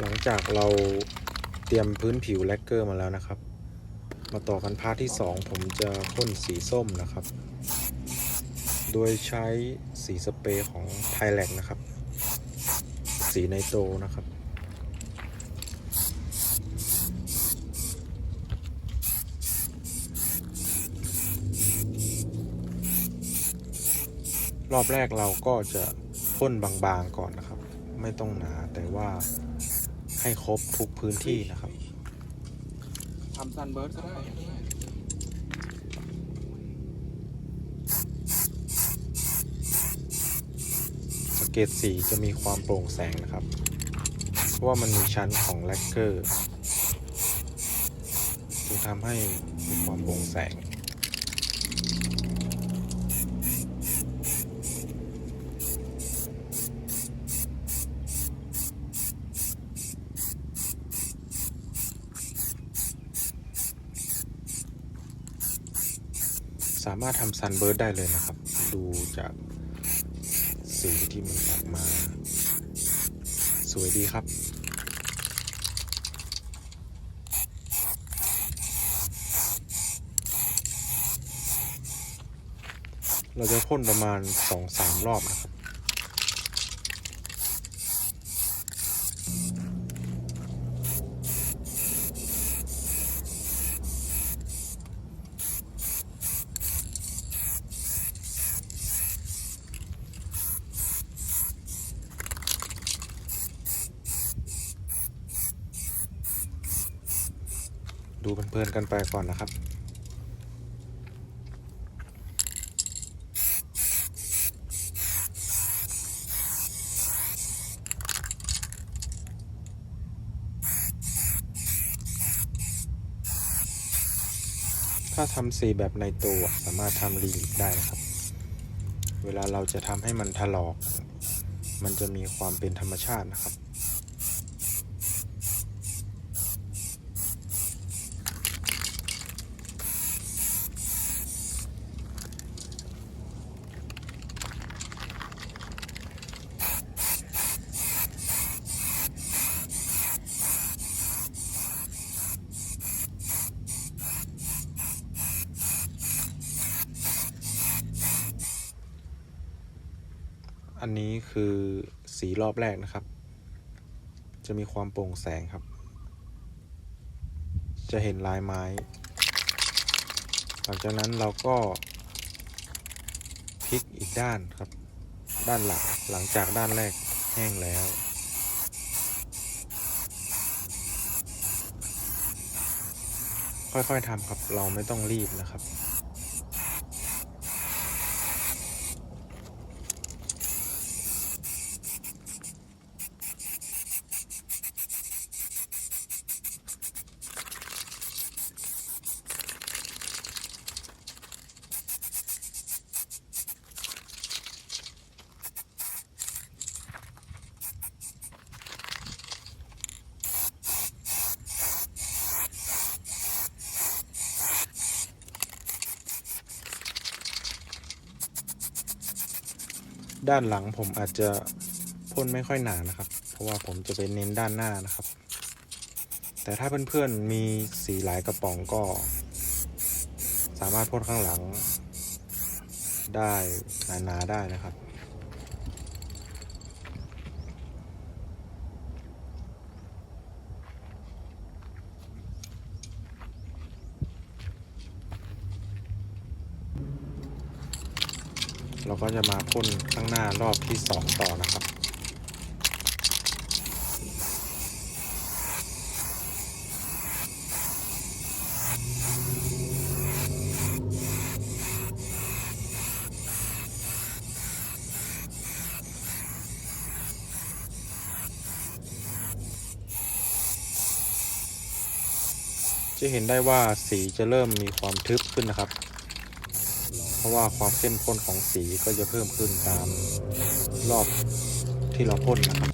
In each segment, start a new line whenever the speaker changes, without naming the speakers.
หลังจากเราเตรียมพื้นผิวแลกเกอร์มาแล้วนะครับ มาต่อกันพาร์ทที่ 2 ผมจะพ่นสีส้มนะครับ โดยใช้สีสเปรย์ของไทแลกนะครับ สีไนโตรนะครับรอบแรกเราก็จะพ่นบางๆก่อนนะครับ ไม่ต้องหนาแต่ว่า ให้ครบทุกพื้นที่นะครับ
ทำซันเบิร์ดก็ได้
สเกตสีจะมีความโปร่งแสงนะครับ เพราะว่ามันมีชั้นของแลกเกอร์จึงทำให้มีความโปร่งแสง สามารถทำซันเบิร์ดได้เลยนะครับ ดูจากสีที่มันออกมา สวยดีครับเราจะพ่นประมาณ 2-3 รอบนะครับ ดูเพลินๆกันไปก่อนนะครับถ้าทำสีแบบในตัวสามารถทำรีลิกได้นะครับ เวลาเราจะทำให้มันถลอก มันจะมีความเป็นธรรมชาตินะครับ อันนี้คือสีรอบแรกนะครับ จะมีความโปร่งแสงครับ จะเห็นลายไม้ หลังจากนั้นเราก็พลิกอีกด้านครับ ด้านหลังหลังจากด้านแรกแห้งแล้วค่อยๆทำครับ เราไม่ต้องรีบนะครับ ด้านหลังผมอาจจะพ่นไม่ค่อยหนานะครับ เพราะว่าผมจะไปเน้นด้านหน้านะครับ แต่ถ้าเพื่อนๆมีสีหลายกระป๋องก็ สามารถพ่นข้างหลังได้หนาๆได้นะครับ เราก็จะมาพ่นข้างหน้ารอบที่สองต่อนะครับจะเห็นได้ว่าสีจะเริ่มมีความทึบขึ้นนะครับ ราะว่าความเข้มข้นของสีก็จะเพิ่มขึ้นตามรอบที่เราพ่นนะครับ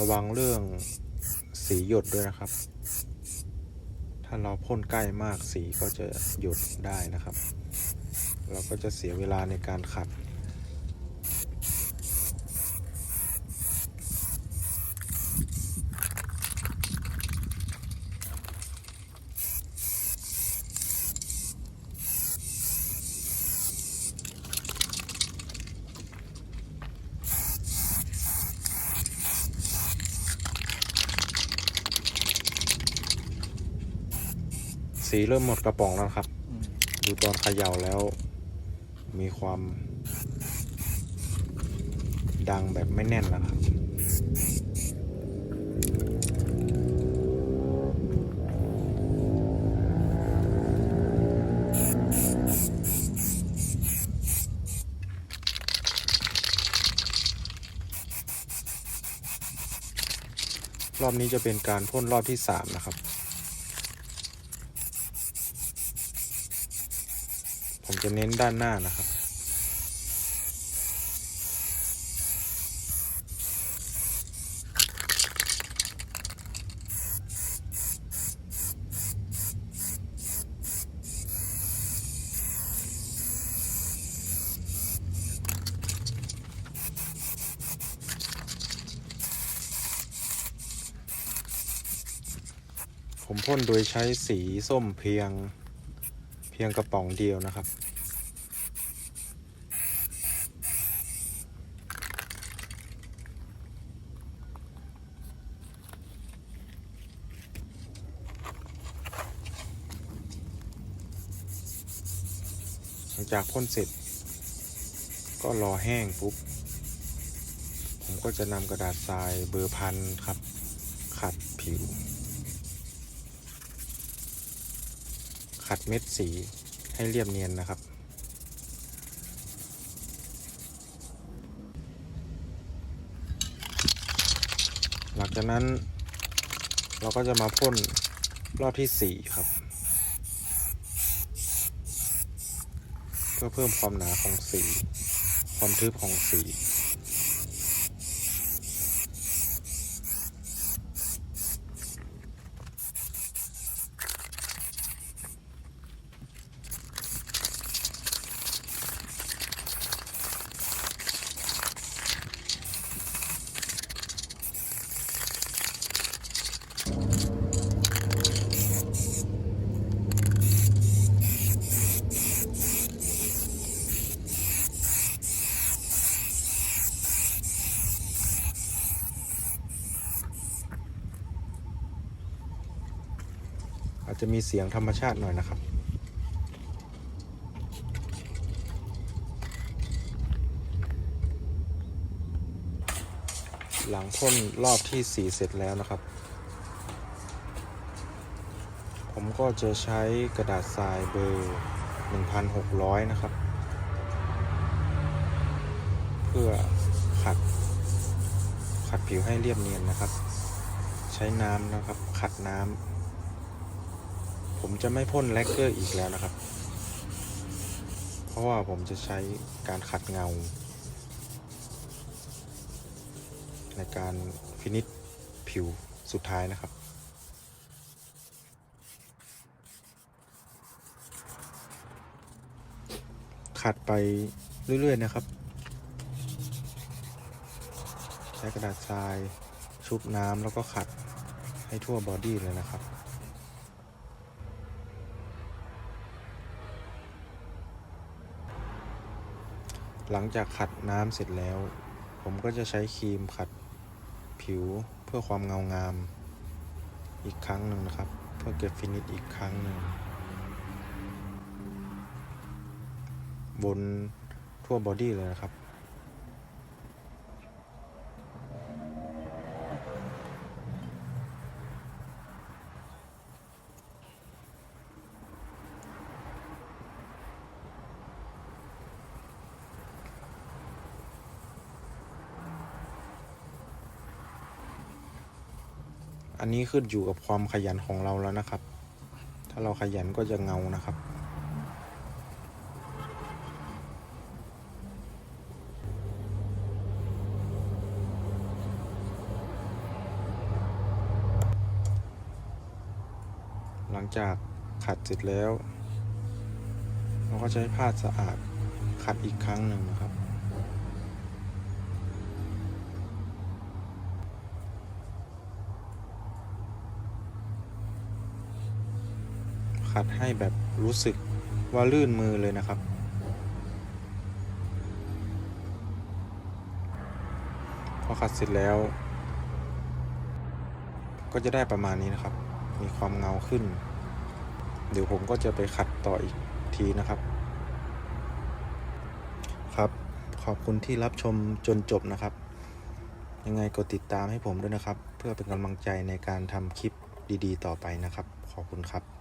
ระวังเรื่องสีหยดด้วยนะครับ ถ้าเราพ่นใกล้มากสีก็จะหยุดได้นะครับ เราก็จะเสียเวลาในการขัด สีเริ่มหมดกระป๋องแล้วครับ
อืม
ดูตอนเขย่าแล้ว มีความ ดังแบบไม่แน่นแล้วครับรอบนี้จะเป็นการพ่นรอบที่สามนะครับ ผม จะเน้นด้านหน้านะครับ ผมพ่นโดยใช้สีส้มเพียงเพียงกระป๋องเดียวนะครับ ลังจากพ่นเสร็จ ก็รอแห้งปุ๊บ ผมก็จะนำกระดาษทรายเบอร์พันครับ ขัดผิว ขัดเม็ดสีให้เรียบเนียนนะครับหลังจากนั้นเราก็จะมาพ่นรอบที่สี่ครับ เพื่อเพิ่มความหนาของสี ความทึบของสี อาจ จะมีเสียงธรรมชาติหน่อยนะครับ หลังพ่นรอบที่ 4 เสร็จแล้วนะครับ ผมก็จะใช้กระดาษทรายเบอร์ 1,600 นะครับ เพื่อขัดขัดผิวให้เรียบเนียนนะครับ ใช้น้ำนะครับขัดน้ำ ผมจะไม่พ่นแลกเกอร์อีกแล้วนะครับ เพราะว่าผมจะใช้การขัดเงา ในการฟินิชผิวสุดท้ายนะครับขัดไปเรื่อย ๆ นะครับ ใช้กระดาษทรายชุบน้ำแล้วก็ขัดให้ทั่วบอดี้เลยนะครับ หลังจากขัดน้ำเสร็จแล้ว ผมก็จะใช้ครีมขัดผิวเพื่อความเงางาม อีกครั้งหนึ่งนะครับ เพื่อเก็บฟินิชอีกครั้งหนึ่งบนทั่วบอดี้เลยนะครับ อันนี้ขึ้นอยู่กับความขยันของเราแล้วนะครับ ถ้าเราขยันก็จะเงานะครับ หลังจากขัดเสร็จแล้ว เราก็ใช้ผ้าสะอาดขัดอีกครั้งหนึ่งนะครับ ขัดให้แบบรู้สึกว่าลื่นมือเลยนะครับ พอขัดเสร็จแล้ว ก็จะได้ประมาณนี้นะครับ มีความเงาขึ้น เดี๋ยวผมก็จะไปขัดต่ออีกทีนะครับ ครับ ขอบคุณที่รับชมจนจบนะครับ ยังไงกดติดตามให้ผมด้วยนะครับ เพื่อเป็นกำลังใจในการทำคลิปดีๆ ต่อไปนะครับ ขอบคุณครับ